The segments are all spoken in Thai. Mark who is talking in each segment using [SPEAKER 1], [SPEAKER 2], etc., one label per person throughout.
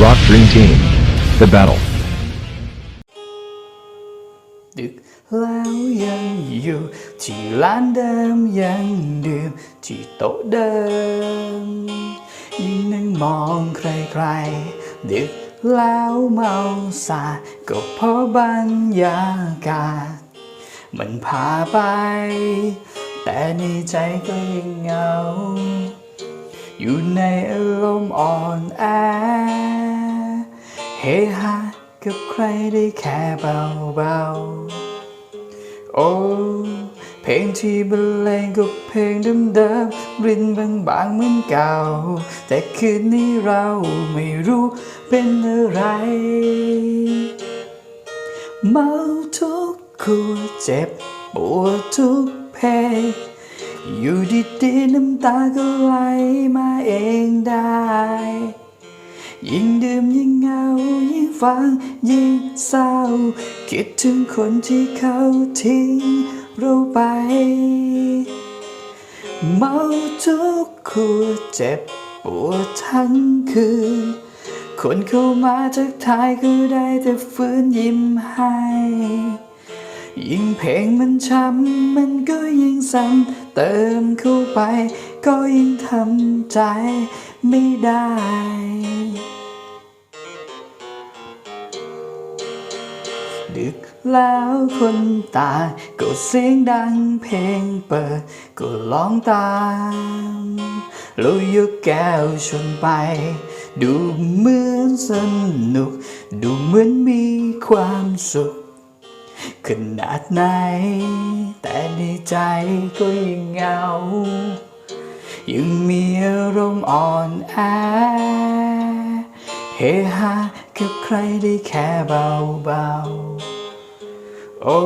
[SPEAKER 1] Rock Dream Team. The battle.
[SPEAKER 2] ดึกแล้วยังอยู่ ที่ร้านเดิมยังดื่มที่โต๊ะเดิม ยิ่งนั่งมองใครๆ ดึกแล้วเมาสาก็เพราะบรรยากาศ มันพาไป แต่ในใจก็ยังเหงา อยู่ในอารมณ์อ่อนแอ เฮฮากับใครได้แค่เบาๆ โอ้ เพลงที่บรรเลงก็เพลงเดิมๆรินบางๆเหมือนเก่า แต่คืนนี้เราไม่รู้เป็นอะไร เมาทุ กขวดเจ็บปวดทุกเพลงอยู่ดีๆน้ำตาก็ไหลมาเองได้ ยิ่งดื่มยิ่งเหงา ยิ่งฟังยิ่งเศร้า คิดถึงคนที่เขาทิ้งเราไปเมาทุกขวดเจ็บปวดทั้งคืน คนเข้ามาทักทายก็ได้แต่ฟื้นยิ้มให้ ยิ่งเพลงมันช้ำมันก็ยิ่งซ้ำเติมเข้าไป ก็ยิ่งทำใจไม่ได้ ดึกแล้วคนตายก็เสียงดังเพลงเปิด ก็ร้องตามแล้วยกแก้วชนไป ดูเหมือนสนุก ดูเหมือนมีความสุข ขนาดไหน แต่ในใจก็ยังเหงา ยังมีอารมณ์อ่อนแอเฮฮากับใครได้แค่เบาๆ โอ้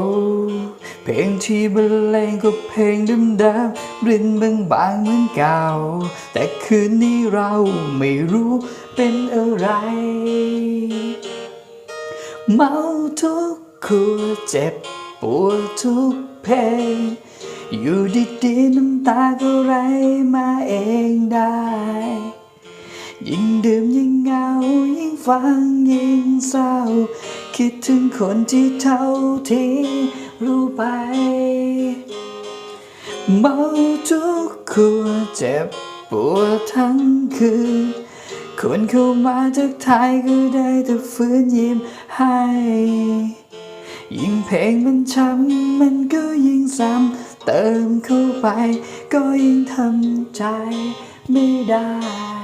[SPEAKER 2] เพลงที่บรรเลงก็เพลงเดิมๆรินบางบางๆเหมือนเก่า แต่คืนนี้เราไม่รู้เป็นอะไร เมาทุก ขวเจ็บปวดทุกเพลอยู่ดีๆน้ำตาก็ไหลมาเองได้ ยิ่งดื่มยิ่งเหงา ยิ่งฟังยิ่งเศร้า คิดถึงคนที่เท่าที่รู้ไปเมาทุกขัวเจ็บปวดทั้งคืนคนเข้ามาทักทายก็ได้แต่ฟื้นยิ้มให้ ยิ่งเพลงมันช้ำมันก็ยิ่งซ้ำเติมเข้าไป ก็ยิ่งทำใจไม่ได้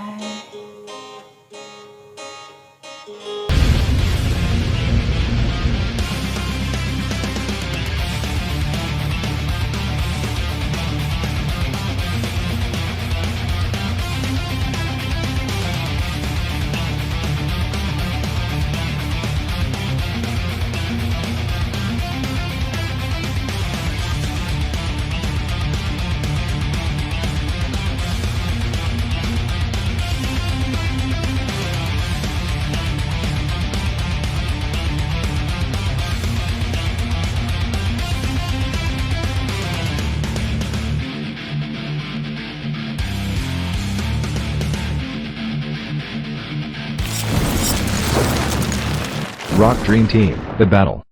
[SPEAKER 1] Rock Dream Team. The battle.